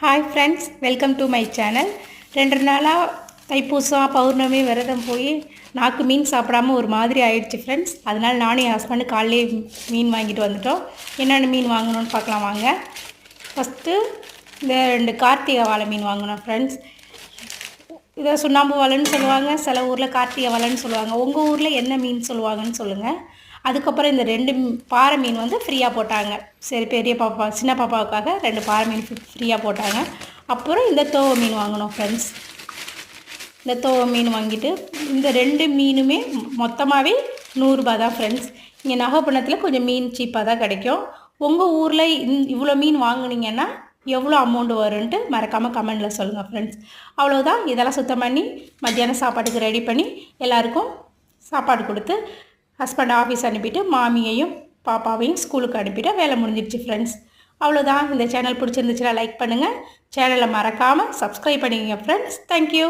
Hi friends welcome to my channel ரெண்டு நாளாக தைப்பூசம் பௌர்ணமி விரதம் போய் நாக்கு மீன் சாப்பிடாம ஒரு மாதிரி ஆயிடுச்சு ஃப்ரெண்ட்ஸ் அதனால் நானும் என் ஹஸ்பண்டு காலையிலே மீன் வாங்கிட்டு வந்துட்டோம். என்னென்ன மீன் வாங்கணும்னு பார்க்கலாம் வாங்க. ஃபஸ்ட்டு இந்த ரெண்டு கார்த்திகை வாழை மீன் வாங்கினோம் ஃப்ரெண்ட்ஸ் இதை சுண்ணாம்பு வலைன்னு சொல்லுவாங்க சில ஊரில் கார்த்திகை வலைன்னு சொல்லுவாங்க. உங்கள் ஊரில் என்ன மீன் சொல்லுவாங்கன்னு சொல்லுங்கள் அதுக்கப்புறம் இந்த ரெண்டு பாறை மீன் வந்து ஃப்ரீயாக போட்டாங்க. சரி பெரிய பாப்பா சின்ன பாப்பாவுக்காக ரெண்டு பாறை மீன் ஃப்ரீயாக போட்டாங்க. அப்புறம் இந்த தோவ மீன் வாங்கினோம் ஃப்ரெண்ட்ஸ் இந்த தோவ மீன் வாங்கிட்டு இந்த ரெண்டு மீனுமே மொத்தமாகவே நூறுரூபா தான் ஃப்ரெண்ட்ஸ் இங்கே நாகப்பட்டினத்தில் கொஞ்சம் மீன் சீப்பாக தான் கிடைக்கும். உங்கள் ஊரில் இவ்வளோ மீன் வாங்கினீங்கன்னா எவ்வளோ அமௌண்ட் வரும்ன்ட்டு மறக்காமல் கமெண்டில் சொல்லுங்கள் ஃப்ரெண்ட்ஸ் அவ்வளோதான் இதெல்லாம் சுத்தம் பண்ணி மத்தியானம் சாப்பாட்டுக்கு ரெடி பண்ணி எல்லாருக்கும் சாப்பாடு கொடுத்து ஹஸ்பண்ட் ஆஃபீஸ் அனுப்பிட்டு மாமியையும் பாப்பாவையும் ஸ்கூலுக்கு அனுப்பிட்டு வேலை முடிஞ்சிடுச்சு ஃப்ரெண்ட்ஸ் அவ்வளோதான் இந்த சேனல் பிடிச்சிருந்துச்சுன்னா லைக் பண்ணுங்கள் சேனலை மறக்காமல் சப்ஸ்கிரைப் பண்ணிக்கங்க ஃப்ரெண்ட்ஸ் தேங்க்யூ